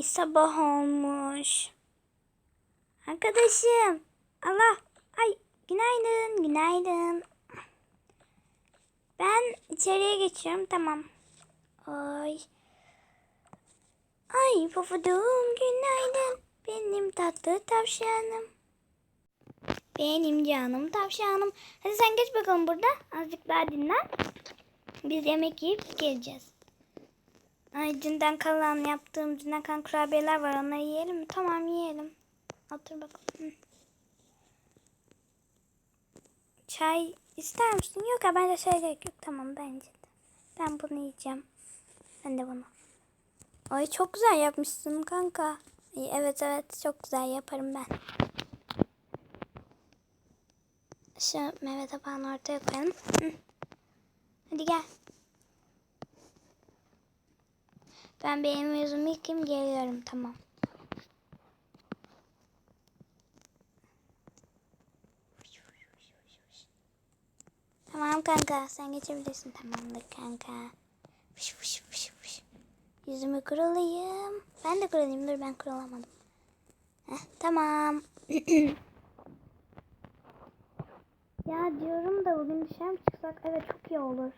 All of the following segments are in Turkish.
Ay sabah olmuş. Arkadaşım. Allah. Ay günaydın. Günaydın. Ben içeriye geçiyorum. Tamam. Ay. Ay pofudum günaydın. Benim tatlı tavşanım. Benim canım tavşanım. Hadi sen geç bakalım burada. Azıcık daha dinlen. Biz yemek yiyip geleceğiz. Ay dünden kalan yaptığım dünden kalan kurabiyeler var. Onları yiyelim mi? Tamam yiyelim. Otur bakalım. Çay ister misin? Yok ya bence çay gerek yok. Tamam bence de. Ben bunu yiyeceğim. Ben de bunu. Ay çok güzel yapmışsın kanka. İyi, evet evet çok güzel yaparım ben. Şu meyve tabağını ortaya koyalım. Hadi gel. Ben benim yüzümü yıkayayım geliyorum tamam. Tamam kanka sen geçebilirsin tamamdır kanka. Fış fış fış fış. Yüzümü kurulayım. Ben de kurulayım dur ben kurulamadım. Heh, tamam. ya diyorum da bugün dışarı mı çıksak? Evet çok iyi olur.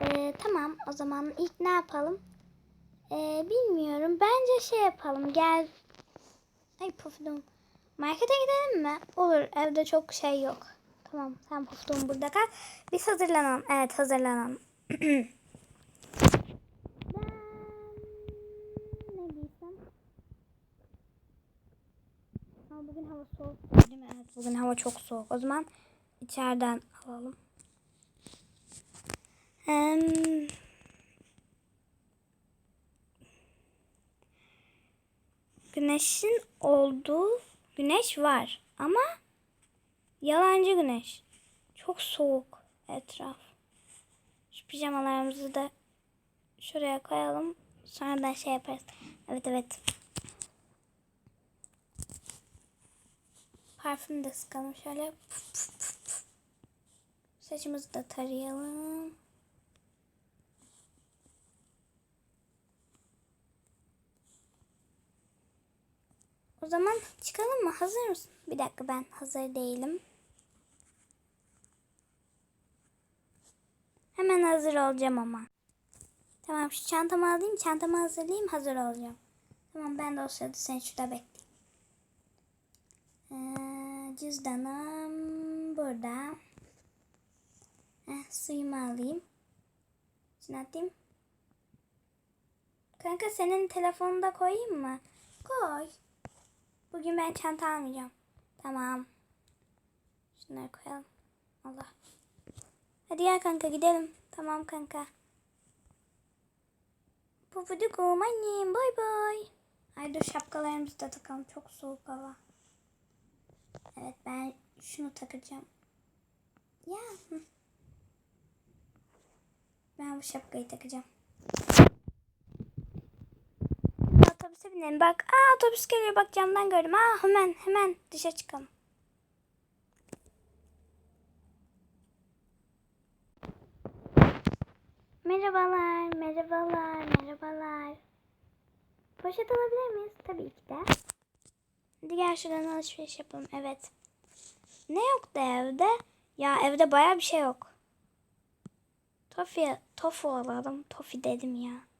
Ee, tamam o zaman ilk ne yapalım? Ee, bilmiyorum. Bence şey yapalım. Gel. Ay pufudum. Markete gidelim mi? Olur. Evde çok şey yok. Tamam. Sen pufudum burada kal. Biz hazırlanalım. Evet hazırlanalım. bugün hava soğuk değil mi? Evet bugün hava çok soğuk. O zaman içeriden alalım. Hem... Güneşin olduğu güneş var ama yalancı güneş. Çok soğuk etraf. Şu pijamalarımızı da şuraya koyalım. Sonradan şey yaparız. Evet evet. Parfüm de sıkalım şöyle. Saçımızı da tarayalım. O zaman çıkalım mı? Hazır mısın? Bir dakika ben hazır değilim. Hemen hazır olacağım ama. Tamam şu çantamı alayım. Çantamı hazırlayayım. Hazır olacağım. Tamam ben de o sırada seni şurada bekleyeyim. Ee, cüzdanım burada. Heh, suyumu alayım. İçine atayım. Kanka senin telefonunu da koyayım mı? Koy. Bugün ben çanta almayacağım. Tamam. Şunları koyalım. Allah. Hadi gel kanka gidelim. Tamam kanka. Pufudukum annem bay bay. Ay dur şapkalarımızı da takalım. Çok soğuk hava. Evet ben şunu takacağım. Ya. Ben bu şapkayı takacağım. Binelim. Bak. Aa otobüs geliyor. Bak camdan gördüm. Aa hemen hemen dışarı çıkalım. Merhabalar, merhabalar, merhabalar. Poşet alabilir miyiz? Tabii ki de. Hadi gel şuradan alışveriş yapalım. Evet. Ne yoktu evde? Ya evde baya bir şey yok. Tofi, tofu alalım. Tofi dedim ya.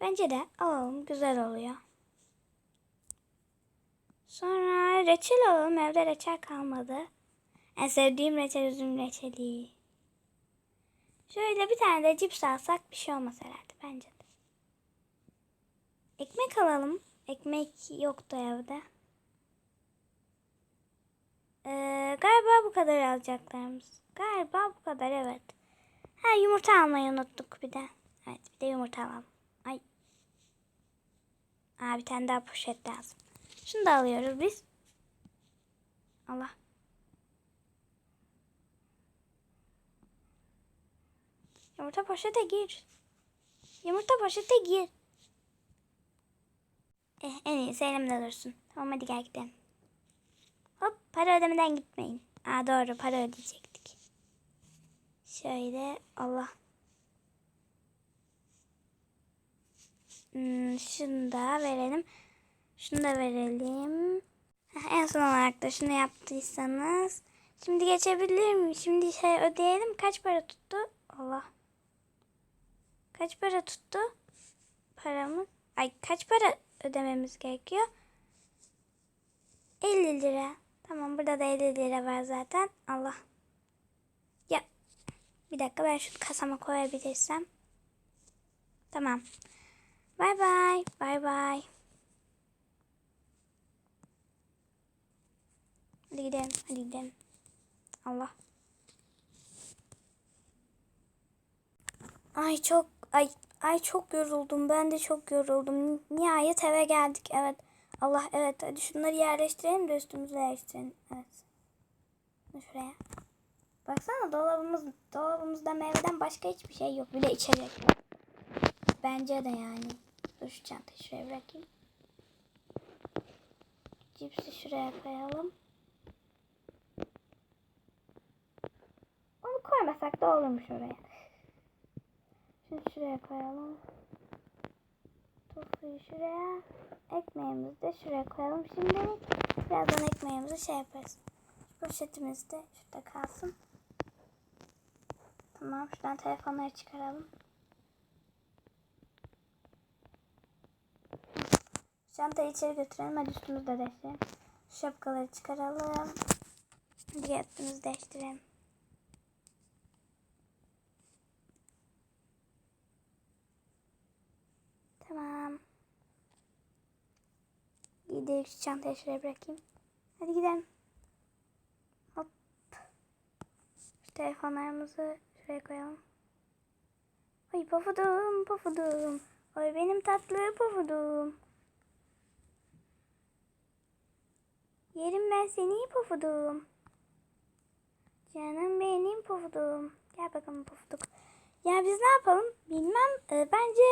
Bence de alalım. Güzel oluyor. Sonra reçel alalım. Evde reçel kalmadı. En sevdiğim reçel üzüm reçeli. Şöyle bir tane de cips alsak bir şey olmaz herhalde bence de. Ekmek alalım. Ekmek yoktu evde. Ee, galiba bu kadar alacaklarımız. Galiba bu kadar evet. Ha yumurta almayı unuttuk bir de. Evet bir de yumurta alalım. Aa bir tane daha poşet lazım. Şunu da alıyoruz biz. Allah. Yumurta poşete gir. Yumurta poşete gir. Eh, en iyisi elimde dursun. Tamam hadi gel gidelim. Hop para ödemeden gitmeyin. Aa doğru para ödeyecektik. Şöyle Allah. Hmm, şunu da verelim. Şunu da verelim. En son olarak da şunu yaptıysanız. Şimdi geçebilir miyim? Şimdi şey ödeyelim. Kaç para tuttu? Allah. Kaç para tuttu? Paramız. Ay kaç para ödememiz gerekiyor? 50 lira. Tamam burada da 50 lira var zaten. Allah. Ya bir dakika ben şu kasama koyabilirsem. Tamam. Bay bay. Bay bay. Hadi gidelim. Hadi gidelim. Allah. Ay çok ay ay çok yoruldum. Ben de çok yoruldum. Nihayet eve geldik. Evet. Allah evet. Hadi şunları yerleştirelim de üstümüze yerleştirelim. Evet. Şuraya. Baksana dolabımız dolabımızda meyveden başka hiçbir şey yok. Bir de içecek. Bence de yani. Dur şu çantayı şuraya bırakayım. Cipsi şuraya koyalım. Onu koymasak da olurmuş oraya. Şunu şuraya koyalım. Tofuyu şuraya. Ekmeğimizi de şuraya koyalım. Şimdilik birazdan ekmeğimizi şey yaparız. Poşetimiz de şurada kalsın. Tamam şuradan telefonları çıkaralım. Çantayı içeri götürelim. Hadi üstümüzü de değiştirelim. Şapkaları çıkaralım. Hadi üstümüzü değiştirelim. Tamam. Gidelim şu çantayı şuraya bırakayım. Hadi gidelim. Hop. Şu telefonlarımızı şuraya koyalım. Ay pofudum pofudum. Oy benim tatlı pofudum. Yerim ben seni pofudum. Canım benim pofudum. Gel bakalım pofuduk. Ya biz ne yapalım? Bilmem. Ee, bence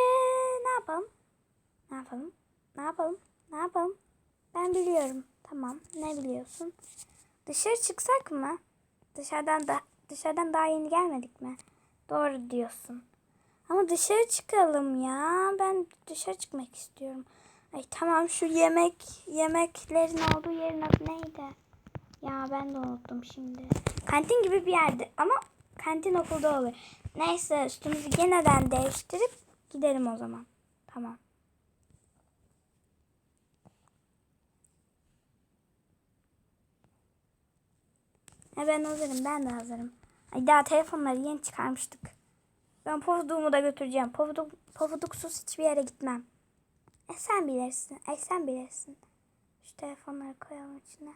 ne yapalım? Ne yapalım? Ne yapalım? Ne yapalım? Ben biliyorum. Tamam. Ne biliyorsun? Dışarı çıksak mı? Dışarıdan da dışarıdan daha yeni gelmedik mi? Doğru diyorsun. Ama dışarı çıkalım ya. Ben dışarı çıkmak istiyorum. Ay tamam şu yemek yemeklerin olduğu yerin adı neydi? Ya ben de unuttum şimdi. Kantin gibi bir yerde ama kantin okulda olur. Neyse üstümüzü yeniden değiştirip gidelim o zaman. Tamam. E ben hazırım ben de hazırım. Ay daha telefonları yeni çıkarmıştık. Ben pofuduğumu da götüreceğim. Pofuduk, pofuduksuz hiçbir yere gitmem. E sen bilirsin. E sen bilirsin. Şu telefonları koyalım içine.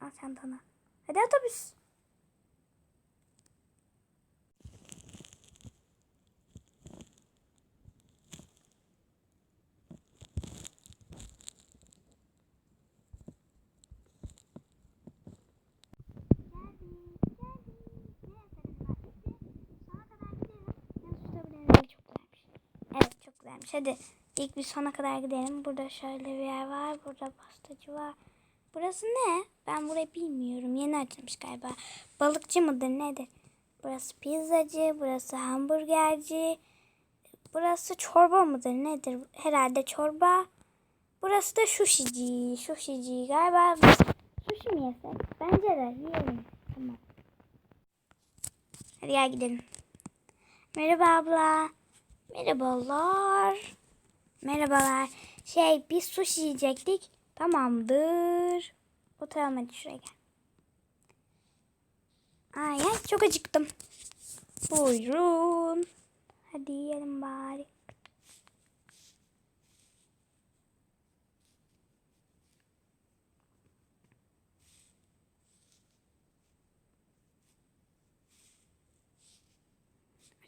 Al çantana. Hadi otobüs. Güzelmiş. Hadi ilk bir sona kadar gidelim. Burada şöyle bir yer var. Burada pastacı var. Burası ne? Ben burayı bilmiyorum. Yeni açılmış galiba. Balıkçı mıdır nedir? Burası pizzacı. Burası hamburgerci. Burası çorba mıdır nedir? Herhalde çorba. Burası da sushici. Sushici galiba. Sushi mi yesek? Bence de yiyelim. Tamam. Hadi gel gidelim. Merhaba abla. Merhabalar. Merhabalar. Şey biz sushi yiyecektik. Tamamdır. Oturalım hadi şuraya gel. Ay ay çok acıktım. Buyurun. Hadi yiyelim bari.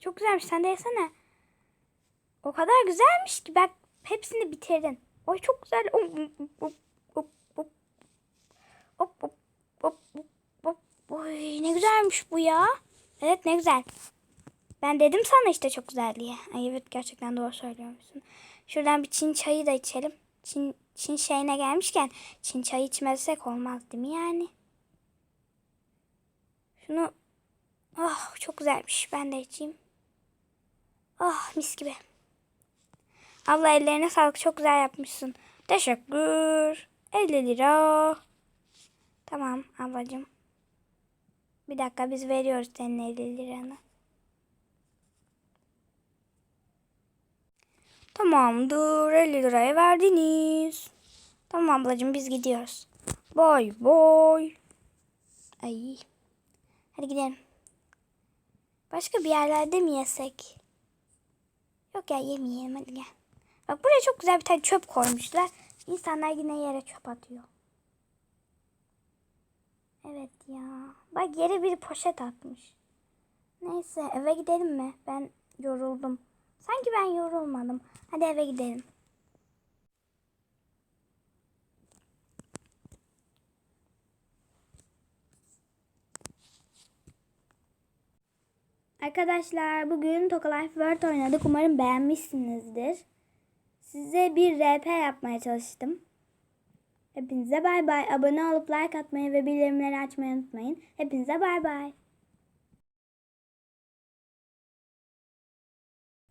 Çok güzelmiş. Sen de yesene. O kadar güzelmiş ki ben hepsini bitirdim. Oy çok güzel. Oy ne güzelmiş bu ya. Evet ne güzel. Ben dedim sana işte çok güzel diye. Ay evet gerçekten doğru söylüyormuşsun. Şuradan bir Çin çayı da içelim. Çin, Çin şeyine gelmişken Çin çayı içmezsek olmaz değil mi yani? Şunu ah oh, çok güzelmiş. Ben de içeyim. Ah oh, mis gibi. Abla ellerine sağlık. Çok güzel yapmışsın. Teşekkür. 50 lira. Tamam ablacığım. Bir dakika biz veriyoruz senin 50 liranı. Tamamdır. 50 liraya verdiniz. Tamam ablacığım biz gidiyoruz. Boy boy. Ay. Hadi gidelim. Başka bir yerlerde mi yesek? Yok ya yemeyelim hadi gel. Bak buraya çok güzel bir tane çöp koymuşlar. İnsanlar yine yere çöp atıyor. Evet ya. Bak yere bir poşet atmış. Neyse eve gidelim mi? Ben yoruldum. Sanki ben yorulmadım. Hadi eve gidelim. Arkadaşlar bugün Toka Life World oynadık. Umarım beğenmişsinizdir. Size bir RP yapmaya çalıştım. Hepinize bay bay. Abone olup like atmayı ve bildirimleri açmayı unutmayın. Hepinize bay bay.